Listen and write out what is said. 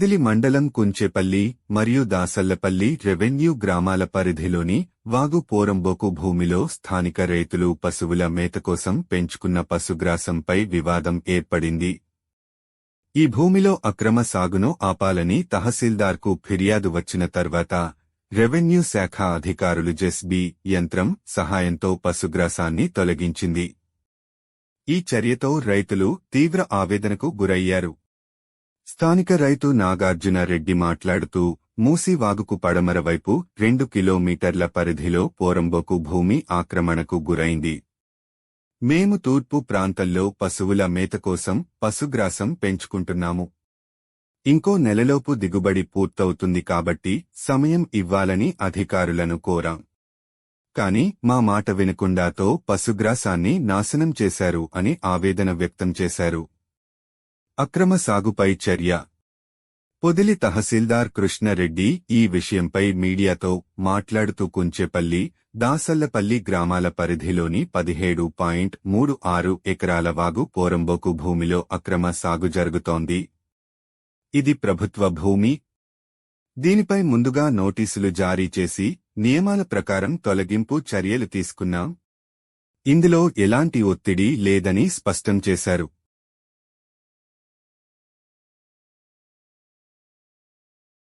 దిలి మండలం కుంచెపల్లి మరియు దాసల్లపల్లి రెవెన్యూ గ్రామాల పరిధిలోని వాగు పోరంబోకు భూమిలో స్థానిక రైతులు పశువుల మేత కోసం పెంచుకున్న పశుగ్రాసంపై వివాదం ఏర్పడింది. ఈ భూమిలో అక్రమ సాగును ఆపాలని తహసీల్దార్కు ఫిర్యాదు వచ్చిన తర్వాత రెవెన్యూ శాఖ అధికారులు జెస్బీ యంత్రం సహాయంతో పశుగ్రాసాన్ని తొలగించింది. ఈ చర్యతో రైతులు తీవ్ర ఆవేదనకు గురయ్యారు. స్థానిక రైతు నాగార్జున రెడ్డి మాట్లాడుతూ మూసీ వాగుకు పడమర వైపు రెండు కిలోమీటర్ల పరిధిలో పోరంబోకు భూమి ఆక్రమణకు గురైంది. మేము తూర్పు ప్రాంతంలో పశువుల మేత కోసం పశుగ్రాసం పెంచుకుంటున్నాము. ఇంకో నెలలోపు దిగుబడి పూర్తవుతుంది కాబట్టి సమయం ఇవ్వాలని అధికారులను కోరాం. కాని మా మాట వినకుండాతో పశుగ్రాసాన్ని నాశనం చేశారు అని ఆవేదన వ్యక్తం చేశారు. అక్రమ సాగుపై చర్య. పొదిలి తహసీల్దార్ కృష్ణారెడ్డి ఈ విషయంపై మీడియాతో మాట్లాడుతూ కుంచెపల్లి దాసల్లపల్లి గ్రామాల పరిధిలోని పదిహేడు పాయింట్ మూడు ఆరు ఎకరాల వాగు పోరంబోకు భూమిలో అక్రమ సాగు జరుగుతోంది. ఇది ప్రభుత్వ భూమి. దీనిపై ముందుగా నోటీసులు జారీ చేసి నియమాల ప్రకారం తొలగింపు చర్యలు తీసుకున్నాం. ఇందులో ఎలాంటి ఒత్తిడి లేదని స్పష్టం చేశారు.